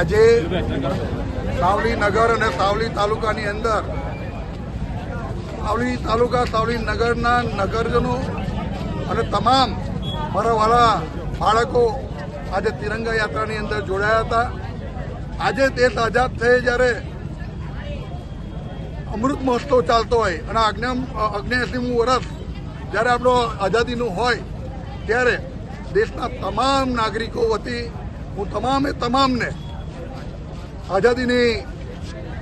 આજે સાવલી નગર અને સાવલી તાલુકાની અંદર સાવલી તાલુકા, સાવલી નગરના નગરજનો અને તમામ મારા બાળકો આજે તિરંગા યાત્રાની અંદર જોડાયા હતા. આજે દેશ આઝાદ થઈ જ્યારે અમૃત મહોત્સવ ચાલતો હોય અને આજ્ઞા અગ્નેસીમું વર્ષ જ્યારે આપણો આઝાદીનું હોય ત્યારે દેશના તમામ નાગરિકો વતી હું તમામે, તમામને આઝાદીની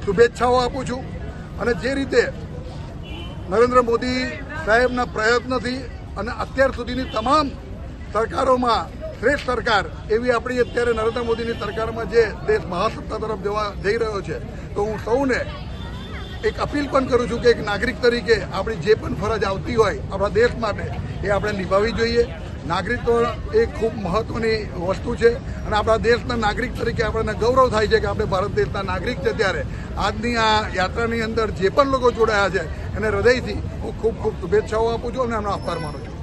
શુભેચ્છાઓ આપું છું. અને જે રીતે નરેન્દ્ર મોદી સાહેબના પ્રયત્નથી અને અત્યાર સુધીની તમામ સરકારોમાં શ્રેષ્ઠ સરકાર એવી આપણી અત્યારે નરેન્દ્ર મોદીની સરકારમાં જે દેશ મહાસત્તા તરફ જવા જઈ રહ્યો છે, તો હું સૌને એક અપીલ પણ કરું છું કે એક નાગરિક તરીકે આપણી જે પણ ફરજ આવતી હોય આપણા દેશ માટે એ આપણે નિભાવવી જોઈએ. નાગરિકત્વ એ ખૂબ મહત્વની વસ્તુ છે અને આપણા દેશના નાગરિક તરીકે આપણને ગૌરવ થાય છે કે આપણે ભારત દેશના નાગરિક છે ત્યારે. આજની આ યાત્રાની અંદર જે પણ લોકો જોડાયા છે, એને હૃદયથી હું ખૂબ ખૂબ શુભેચ્છાઓ આપું છું અને એમનો આભાર માનું છું.